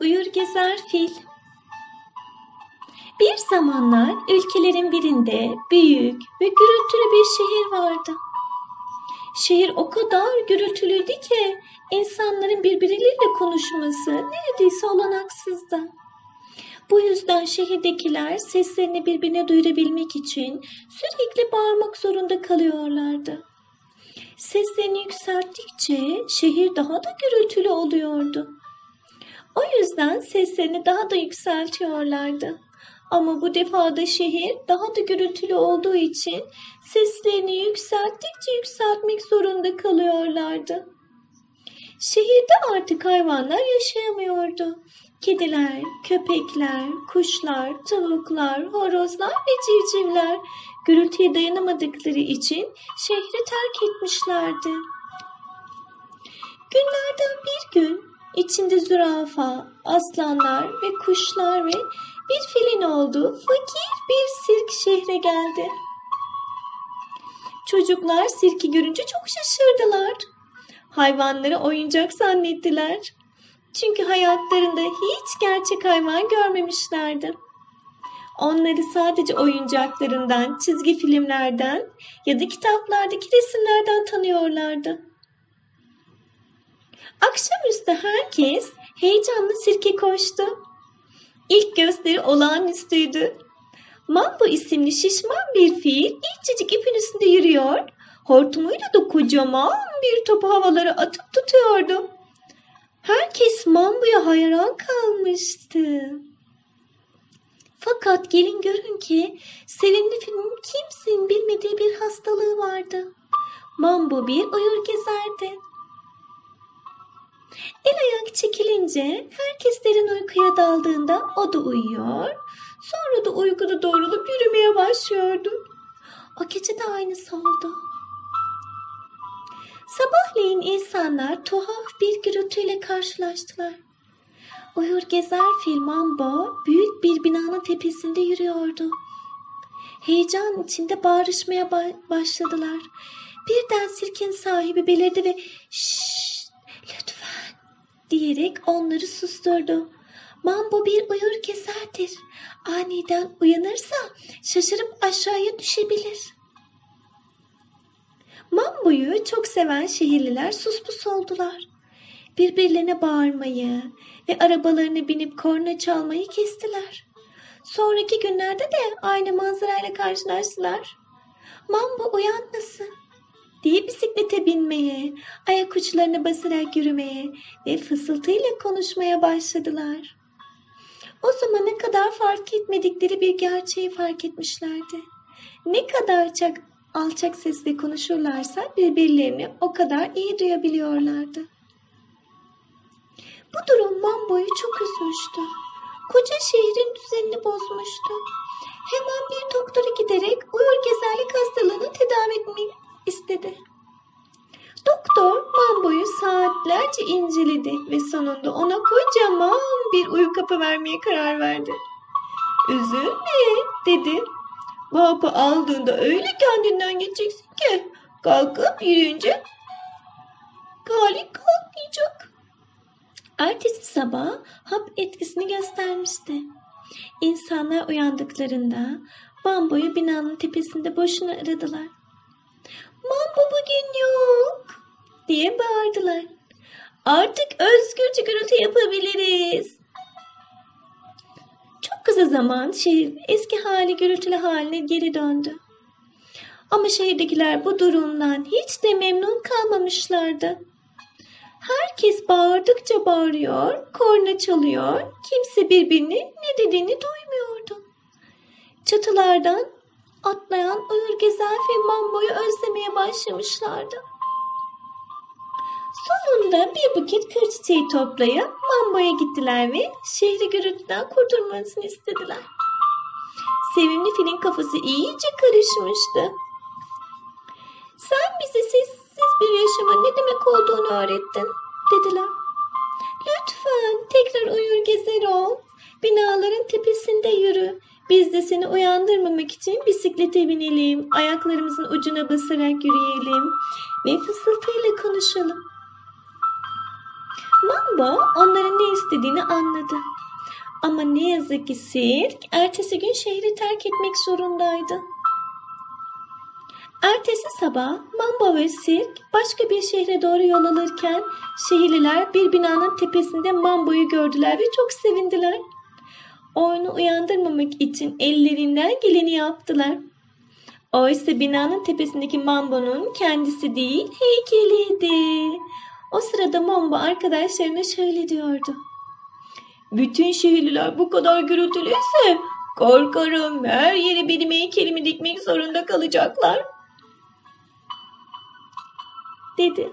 Uyur gezer fil. Bir zamanlar ülkelerin birinde büyük ve gürültülü bir şehir vardı. Şehir o kadar gürültülüydü ki insanların birbirleriyle konuşması neredeyse olanaksızdı. Bu yüzden şehirdekiler seslerini birbirine duyurabilmek için sürekli bağırmak zorunda kalıyorlardı. Seslerini yükselttikçe şehir daha da gürültülü oluyordu. O yüzden seslerini daha da yükseltiyorlardı. Ama bu defa da şehir daha da gürültülü olduğu için seslerini yükselttikçe yükseltmek zorunda kalıyorlardı. Şehirde artık hayvanlar yaşayamıyordu. Kediler, köpekler, kuşlar, tavuklar, horozlar ve civcivler gürültüye dayanamadıkları için şehri terk etmişlerdi. Günlerden bir gün içinde zürafa, aslanlar ve kuşlar ve bir filin olduğu fakir bir sirk şehre geldi. Çocuklar sirki görünce çok şaşırdılar. Hayvanları oyuncak zannettiler. Çünkü hayatlarında hiç gerçek hayvan görmemişlerdi. Onları sadece oyuncaklarından, çizgi filmlerden ya da kitaplardaki resimlerden tanıyorlardı. Akşamüstü herkes heyecanlı sirke koştu. İlk gösteri olağanüstüydü. Mambo isimli şişman bir fil incecik ipin üstünde yürüyor, hortumuyla da kocaman bir topu havalara atıp tutuyordu. Herkes Mambo'ya hayran kalmıştı. Fakat gelin görün ki sevimli filmin kimsenin bilmediği bir hastalığı vardı. Mambo bir uyur gezerdi. El ayak çekilince herkes derin uykuya daldığında o da uyuyor. Sonra da uykuda doğrulup yürümeye başlıyordu. O gece de aynısı oldu. Sabahleyin insanlar tuhaf bir gürültüyle karşılaştılar. Uyur gezer fil Mambo büyük bir binanın tepesinde yürüyordu. Heyecan içinde bağırışmaya başladılar. Birden sirkin sahibi belirdi ve şşş lütfen diyerek onları susturdu. Mambo bir uyur gezerdir. Aniden uyanırsa şaşırıp aşağıya düşebilir. Mambo'yu çok seven şehirliler suspus oldular. Birbirlerine bağırmayı ve arabalarına binip korna çalmayı kestiler. Sonraki günlerde de aynı manzarayla karşılaştılar. Mambo uyanmasın diye bisiklete binmeye, ayak uçlarına basarak yürümeye ve fısıltıyla konuşmaya başladılar. O zamana kadar fark etmedikleri bir gerçeği fark etmişlerdi. Ne kadar çok alçak sesle konuşurlarsa birbirlerini o kadar iyi duyabiliyorlardı. Bu durum Mambo'yu çok üzmüştü. Koca şehrin düzenini bozmuştu. Hemen bir doktora giderek uyur gezerlik hastalığını tedavi etmeyi istedi. Doktor Mambo'yu saatlerce inceledi ve sonunda ona kocaman bir uyu kapı vermeye karar verdi. Üzülme dedi. Bu hapı aldığında öyle kendinden geçeceksin ki kalkıp yürüyünce galip kalkmayacak. Ertesi sabah hap etkisini göstermişti. İnsanlar uyandıklarında Mambo'yu binanın tepesinde boşuna aradılar. Mambo bugün yok diye bağırdılar. Artık özgürce gürültü yapabiliriz. Çok kısa zaman şehir eski hali gürültülü haline geri döndü. Ama şehirdekiler bu durumdan hiç de memnun kalmamışlardı. Herkes bağırdıkça bağırıyor, korna çalıyor, kimse birbirine ne dediğini duymuyordu. Çatılardan atlayan uyur gezer ve mamboyu özlemeye başlamışlardı. Sonunda bir buket kır çiçeği toplayıp Mambo'ya gittiler ve şehri gürültüden kurtulmasını istediler. Sevimli filin kafası iyice karışmıştı. Sen bize sessiz bir yaşamın ne demek olduğunu öğrettin, dediler. Lütfen tekrar uyur gezer ol. Binaların tepesinde yürü. Biz de seni uyandırmamak için bisiklete binelim, ayaklarımızın ucuna basarak yürüyelim ve fısıltıyla konuşalım. Mambo onların ne istediğini anladı. Ama ne yazık ki sirk ertesi gün şehri terk etmek zorundaydı. Ertesi sabah Mambo ve Sirk başka bir şehre doğru yol alırken şehirliler bir binanın tepesinde Mambo'yu gördüler ve çok sevindiler. Oyunu uyandırmamak için ellerinden geleni yaptılar. Oysa binanın tepesindeki Mambo'nun kendisi değil heykeliydi. O sırada Mambo arkadaşlarına şöyle diyordu. Bütün şehirliler bu kadar gürültülüyse korkarım her yere benim heykelimi dikmek zorunda kalacaklar. Dedi.